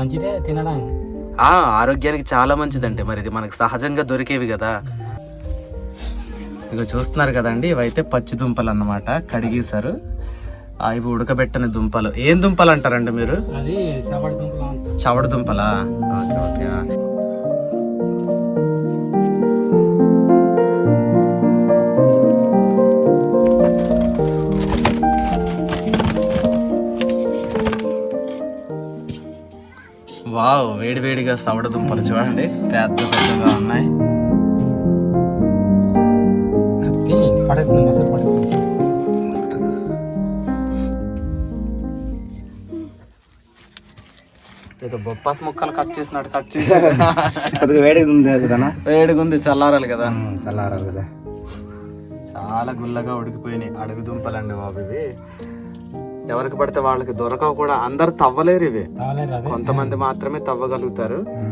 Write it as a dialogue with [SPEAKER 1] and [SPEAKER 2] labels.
[SPEAKER 1] మంచిదే తినడానికి.
[SPEAKER 2] ఆ ఆరోగ్యానికి చాలా మంచిదంటే మరి ఇది మనకు సహజంగా దొరికేవి కదా. ఇక చూస్తున్నారు కదండి ఇవైతే పచ్చి దుంపలు అన్నమాట కడిగేశారు ఇవి ఉడకబెట్టని దుంపలు. ఏం దుంపలు అంటారండి మీరు. చవడ దుంపలా? Okay okay. వావ్ వేడి వేడిగా సవడ దుంపలు చూడండి. పెద్ద పెద్దగా ఉన్నాయి.
[SPEAKER 1] కత్తి మసలు
[SPEAKER 2] ఏదో బొప్పాస్ ముక్కలు కట్ చేసినట్టు కట్ చేసి.
[SPEAKER 3] కొద్దిగా వేడిగా ఉంది కదనా
[SPEAKER 2] వేడిగా ఉంది చల్లారాలి కదా.
[SPEAKER 3] చల్లారాలి కదా.
[SPEAKER 2] చాలా గుల్లగా ఉడికిపోయినాయి అడుగు దుంపలండి బాబు ఇవి. ఎవరికి పడితే వాళ్ళకి దొరకవు కూడా. అందరు తవ్వలేరు ఇవి. కొంతమంది మాత్రమే తవ్వగలుగుతారు.